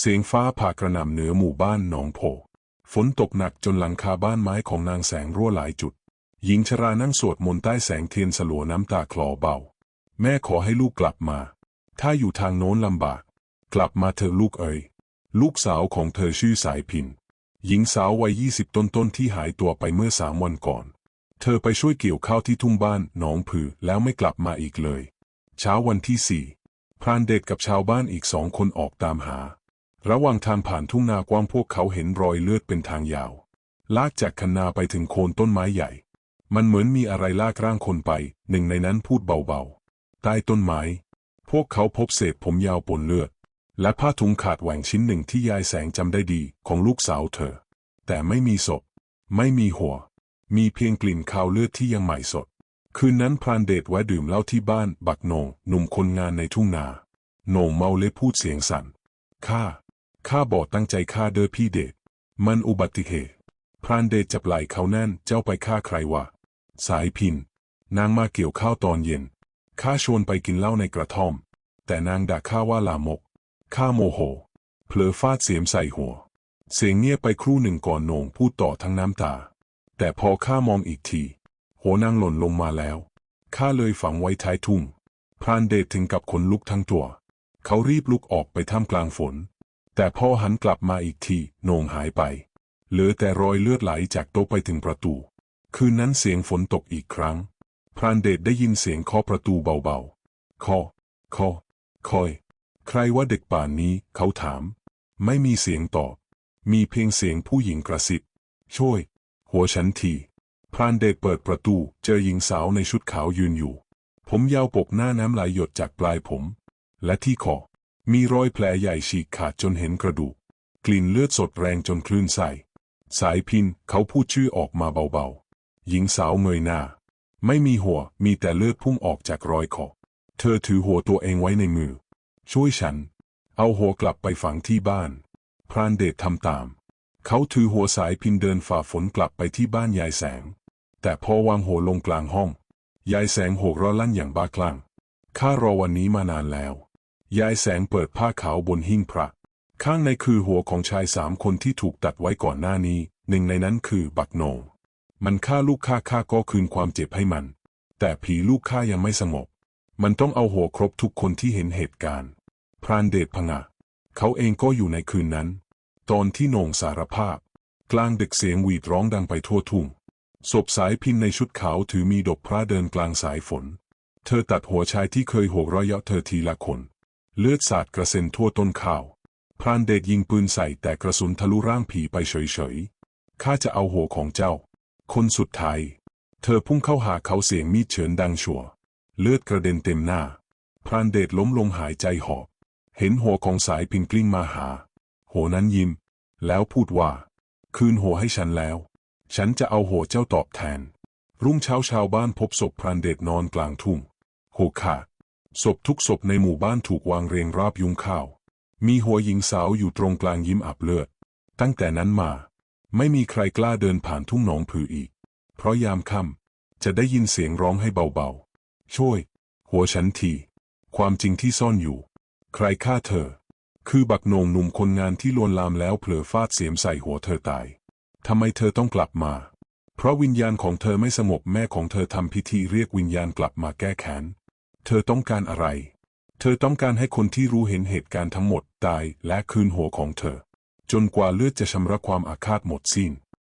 เสียงฟ้าผ่ากระหน่ำเหนือหมู่บ้านหนองโพฝนตกหนักจนหลังคาบ้านไม้ของนางแสงรั่วหลายจุด หญิงชรานั่งสวดมนต์ใต้แสงเทียนสลัวน้ำตาคลอเบา แม่ขอให้ลูกกลับมา ถ้าอยู่ทางโน้นลำบาก กลับมาเถอลูกเอ๋ยลูกสาวของเธอชื่อสายพิน หญิงสาววัยยี่สิบต้นๆที่หายตัวไปเมื่อสามวันก่อน เธอไปช่วยเกี่ยวข้าวที่ทุ่งบ้านหนองผือแล้วไม่กลับมาอีกเลย เช้าวันที่สี่พรานเดชกับชาวบ้านอีกสองคนออกตามหา ระหว่างทางผ่านทุ่งนากว้างพวกเขาเห็นรอยเลือดเป็นทางยาว ลากจากคันนาไปถึงโคนต้นไม้ใหญ่ มันเหมือนมีอะไรลากร่างคนไป หนึ่งในนั้นพูดเบาๆ ใต้ต้นไม้ พวกเขาพบเศษผมยาวปนเลือด และผ้าถุงขาดแหว่งชิ้นหนึ่งที่ยายแสงจำได้ดีของลูกสาวเธอ แต่ไม่มีศพ ไม่มีหัว มีเพียงกลิ่นคาวเลือดที่ยังใหม่สด คืนนั้นพรานเดชแวะดื่มเหล้าที่บ้าน บักโหนงหนุ่มคนงานในทุ่งนาโหน่งเมาเละพูดเสียงสั่นข้า ข้าบอกตั้งใจฆ่าเด้อพี่เดช มันอุบัติเหตุ พรานเดชจับไหล่เขาแน่นเจ้าไปฆ่าใครวะ สายพิน นางมาเกี่ยวข้าวตอนเย็น ข้าชวนไปกินเหล้าในกระท่อม แต่นางด่าข้าว่าลามก ข้าโมโห เผลอฟาดเสียมใส่หัว เสียงเงียบไปครู่หนึ่งก่อนโหนงพูดต่อทั้งน้ำตา แต่พอข้ามองอีกที หัวนางหล่นลงมาแล้ว ข้าเลยฝังไว้ท้ายทุ่ง พรานเดชถึงกับขนลุกทั้งตัว เขารีบลุกออกไปท่ามกลางฝน แต่พอหันกลับมาอีกทีโหน่งหายไป เหลือแต่รอยเลือดไหลจากโต๊ะไปถึงประตู คืนนั้นเสียงฝนตกอีกครั้ง พรานเดชได้ยินเสียงเคาะประตูเบาๆ เคาะ เคาะ คอย ใครว่าเด็กป่านนี้เขาถาม ไม่มีเสียงตอบ มีเพียงเสียงผู้หญิงกระซิบ ช่วย หัวฉันทีพรานเดชเปิดประตูเจอหญิงสาวในชุดขาวยืนอยู่ ผมยาวปกหน้าน้ำไหลหยดจากปลายผม และที่คอ มีรอยแผลใหญ่ฉีกขาดจนเห็นกระดูก กลิ่นเลือดสดแรงจนคลื่นไส้สายพินเขาพูดชื่อออกมาเบาๆ หญิงสาวเงยหน้า ไม่มีหัวมีแต่เลือดพุ่งออกจากรอยคอเธอถือหัวตัวเองไว้ในมือ ช่วยฉัน เอาหัวกลับไปฝังที่บ้าน พรานเดชทำตาม เขาถือหัวสายพินเดินฝ่าฝนกลับไปที่บ้านยายแสง แต่พอวางหัวลงกลางห้อง ยายแสงโหกร้อลั่นอย่างบ้าคลั่งข้ารอวันนี้มานานแล้ว ยายแสงเปิดผ้าขาวบนหิ้งพระ ข้างในคือหัวของชายสามคนที่ถูกตัดไว้ก่อนหน้านี้ หนึ่งในนั้นคือบักโหนมันฆ่าลูกข้าข้าก็คืนความเจ็บให้มัน แต่ผีลูกข้ายังไม่สงบ มันต้องเอาหัวครบทุกคนที่เห็นเหตุการณ์ พรานเดชพงะ เขาเองก็อยู่ในคืนนั้น ตอนที่โหน่งสารภาพ กลางดึกเสียงหวีดร้องดังไปทั่วทุ่งศพสายพินในชุดขาวถือมีดอกพระเดินกลางสายฝน เธอตัดหัวชายที่เคยโหกร้อยเยาะเธอทีละคน เลือดสาดกระเซ็นทั่วต้นข้าว พรานเดชยิงปืนใส่แต่กระสุนทะลุร่างผีไปเฉยๆ ข้าจะเอาหัวของเจ้า คนสุดท้าย เธอพุ่งเข้าหาเขาเสียงมีดเฉินดังชัว เลือดกระเด็นเต็มหน้า พรานเดชล้มลงหายใจหอบ เห็นหัวของสายพินกลิ้งมาหา หัวนั้นยิ้ม แล้วพูดว่า คืนหัวให้ฉันแล้ว ฉันจะเอาหัวเจ้าตอบแทน รุ่งเช้าชาวบ้านพบศพพรานเดชนอนกลางทุ่งหัวขาด ศพทุกศพในหมู่บ้านถูกวางเรียงราบยุงข้าว มีหัวหญิงสาวอยู่ตรงกลางยิ้มอับเลือด ตั้งแต่นั้นมา ไม่มีใครกล้าเดินผ่านทุ่งหนองผืออีก เพราะยามค่ำจะได้ยินเสียงร้องให้เบาๆ ช่วย หัวฉันที ความจริงที่ซ่อนอยู่ ใครฆ่าเธอ คือบักโหนงหนุ่มคนงานที่ลวนลามแล้วเผลอฟาดเสียมใส่หัวเธอตาย ทำไมเธอต้องกลับมา เพราะวิญญาณของเธอไม่สงบแม่ของเธอทำพิธีเรียกวิญญาณกลับมาแก้แค้น เธอต้องการอะไร เธอต้องการให้คนที่รู้เห็นเหตุการณ์ทั้งหมดตายและคืนหัวของเธอ จนกว่าเลือดจะชำระความอาฆาตหมดสิ้น